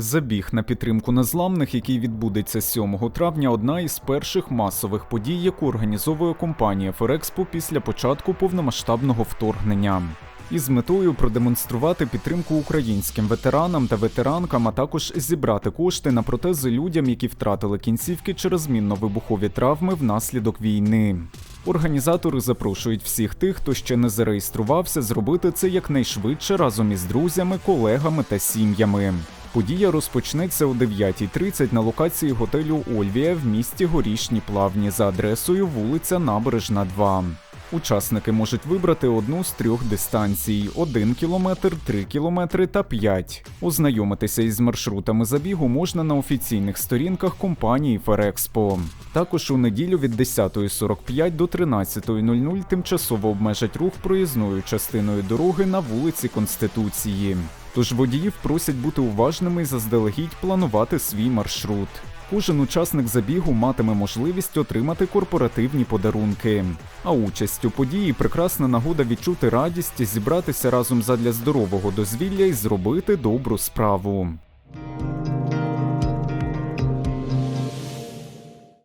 Забіг на підтримку незламних, який відбудеться 7 травня, одна із перших масових подій, яку організовує компанія Ферекспо після початку повномасштабного вторгнення. Із метою продемонструвати підтримку українським ветеранам та ветеранкам, а також зібрати кошти на протези людям, які втратили кінцівки через мінно-вибухові травми внаслідок війни. Організатори запрошують всіх тих, хто ще не зареєструвався, зробити це якнайшвидше разом із друзями, колегами та сім'ями. Подія розпочнеться о 9.30 на локації готелю Ольвія в місті Горішні Плавні за адресою вулиця Набережна 2. Учасники можуть вибрати одну з трьох дистанцій: 1 кілометр, 3 кілометри та 5. Ознайомитися із маршрутами забігу можна на офіційних сторінках компанії Ферекспо. Також у неділю від 10.45 до 13.00 тимчасово обмежать рух проїзною частиною дороги на вулиці Конституції. Тож водіїв просять бути уважними і заздалегідь планувати свій маршрут. Кожен учасник забігу матиме можливість отримати корпоративні подарунки. А участь у події прекрасна нагода відчути радість, зібратися разом задля здорового дозвілля і зробити добру справу.